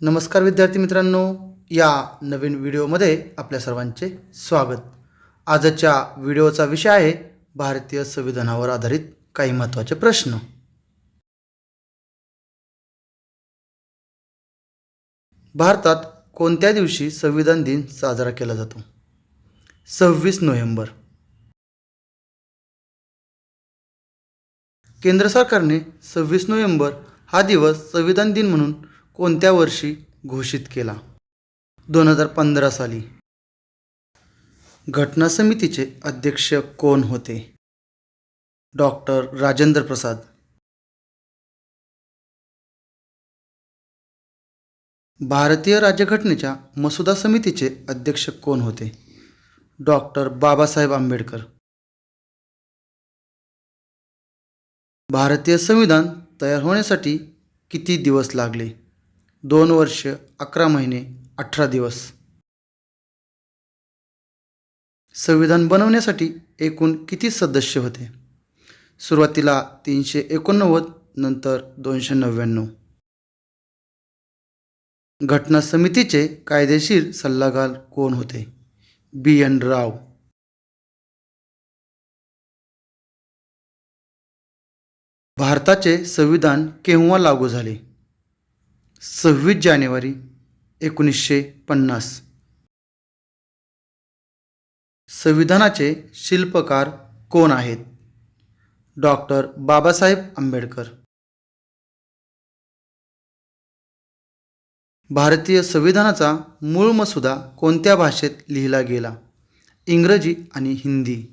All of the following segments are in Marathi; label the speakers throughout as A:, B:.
A: नमस्कार विद्यार्थी मित्रांनो या नवीन व्हिडिओमध्ये आपल्या सर्वांचे स्वागत. आजच्या व्हिडिओचा विषय आहे भारतीय संविधानावर आधारित काही महत्त्वाचे प्रश्न. भारतात कोणत्या दिवशी संविधान दिन साजरा केला जातो? सव्वीस नोव्हेंबर. केंद्र सरकारने सव्वीस नोव्हेंबर हा दिवस संविधान दिन म्हणून कोणत्या वर्षी घोषित केला? दोन हजार पंधरा साली. घटना समितीचे अध्यक्ष कोण होते? डॉक्टर राजेंद्र प्रसाद. भारतीय राज्यघटनेच्या मसुदा समितीचे अध्यक्ष कोण होते? डॉक्टर बाबासाहेब आंबेडकर. भारतीय संविधान तयार होण्यासाठी किती दिवस लागले? दोन वर्ष अकरा महिने अठरा दिवस. संविधान बनवण्यासाठी एकूण किती सदस्य होते? सुरुवातीला तीनशे एकोणनव्वद नंतर दोनशे नव्याण्णव. घटना समितीचे कायदेशीर सल्लागार कोण होते? बी. एन. राव. भारताचे संविधान केव्हा लागू झाले? सव्वीस जानेवारी एकोणीसशे पन्नास. संविधानाचे शिल्पकार कोण आहेत? डॉक्टर बाबासाहेब आंबेडकर. भारतीय संविधानाचा मूळ मसुदा कोणत्या भाषेत लिहिला गेला? इंग्रजी आणि हिंदी.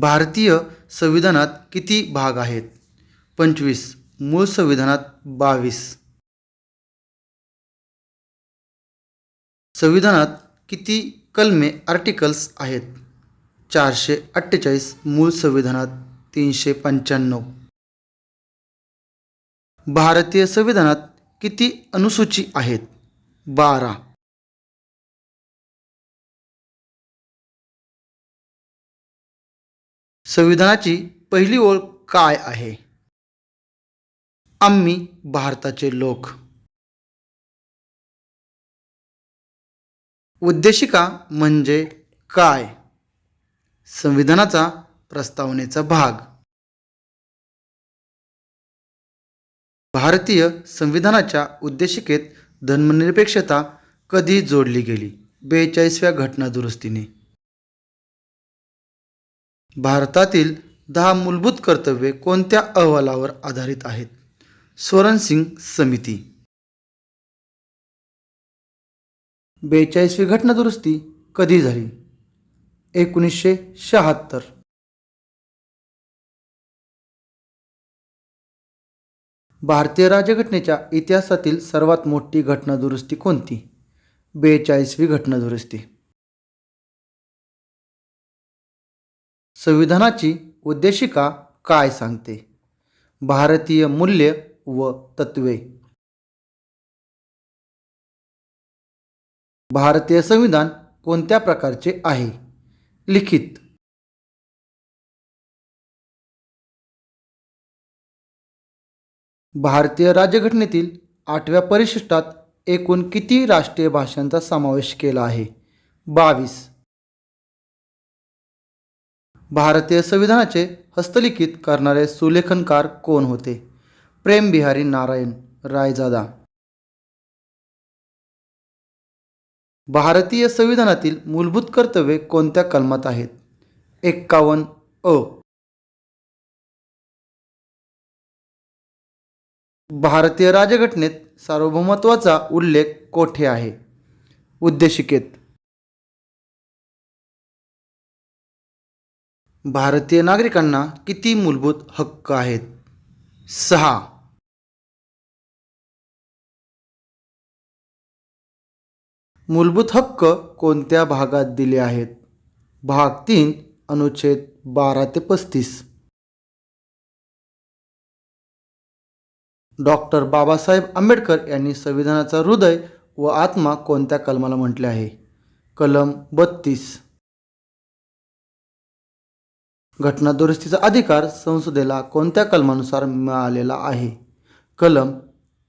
A: भारतीय संविधानात किती भाग आहेत? पंचवीस. मूळ संविधानात बावीस. संविधानात किती कलमे आर्टिकल्स आहेत? चारशे अठ्ठेचाळीस. मूळ संविधानात तीनशे पंच्याण्णव. भारतीय संविधानात किती अनुसूची आहेत? बारा. संविधानाची पहिली ओळ काय आहे? आम्ही भारताचे लोक. उद्देशिका म्हणजे काय? संविधानाचा प्रस्तावनेचा भाग. भारतीय संविधानाच्या उद्देशिकेत धर्मनिरपेक्षता कधी जोडली गेली? बेचाळीसव्या घटना दुरुस्तीने. भारतातील दहा मूलभूत कर्तव्ये कोणत्या अहवालावर आधारित आहेत? स्वरणसिंग समिती. बेचाळीसवी घटना दुरुस्ती कधी झाली? एकोणीसशे शहात्तर. भारतीय राज्यघटनेच्या इतिहासातील सर्वात मोठी घटना दुरुस्ती कोणती? बेचाळीसवी घटना दुरुस्ती संविधानाची उद्देशिका काय सांगते? भारतीय मूल्य व तत्वे. भारतीय संविधान कोणत्या प्रकारचे आहे? लिखित. भारतीय राज्यघटनेतील आठव्या परिशिष्टात एकूण किती राष्ट्रीय भाषांचा समावेश केला आहे? बावीस. भारतीय संविधानाचे हस्तलिखित करणारे सुलेखनकार कोण होते? प्रेम बिहारी नारायण रायजादा. भारतीय संविधानातील मूलभूत कर्तव्ये कोणत्या कलमात आहेत? एक्कावन्न अ. भारतीय राजघटनेत सार्वभौमत्वाचा उल्लेख कोठे आहे? उद्देशिकेत. भारतीय नागरिकांना किती मूलभूत हक्क आहेत? सहा. मूलभूत हक्क कोणत्या भागात दिले आहेत? भाग तीन अनुच्छेद बारा ते पस्तीस. डॉक्टर बाबासाहेब आंबेडकर यांनी संविधानाचा हृदय व आत्मा कोणत्या कलमाला म्हटले आहे? कलम बत्तीस. घटना दुरुस्तीचा अधिकार संसदेला कोणत्या कलमानुसार मिळालेला आहे? कलम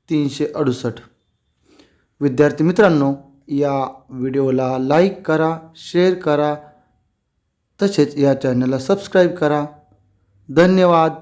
A: तीनशे अडुसष्ट. विद्यार्थी मित्रांनो या व्हिडिओला लाईक करा शेअर करा तसेच या चॅनलला सबस्क्राईब करा. धन्यवाद.